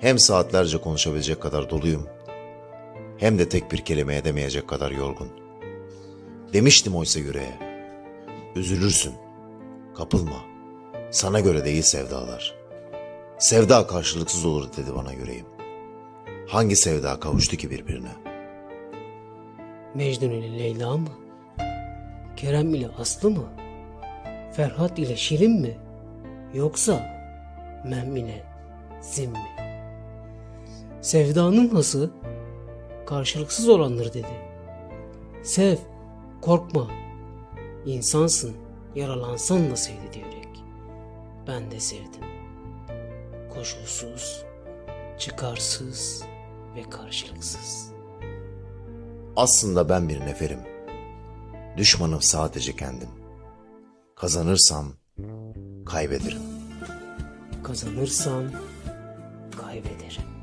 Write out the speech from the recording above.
Hem saatlerce konuşabilecek kadar doluyum, hem de tek bir kelime edemeyecek kadar yorgun. Demiştim oysa yüreğe, üzülürsün, kapılma, sana göre değil sevdalar. Sevda karşılıksız olur dedi bana yüreğim. Hangi sevda kavuştu ki birbirine? Mecnun ile Leyla mı? Kerem ile Aslı mı? Ferhat ile Şirin mi? Yoksa Memine, Zim mi? Sevdanın hası karşılıksız olandır dedi. Sev, korkma. İnsansın, yaralansan da sevdi diyerek. Ben de sevdim. Koşulsuz, çıkarsız ve karşılıksız. Aslında ben bir neferim. Düşmanım sadece kendim. Kazanırsam kaybederim. Kazanırsam kaybederim.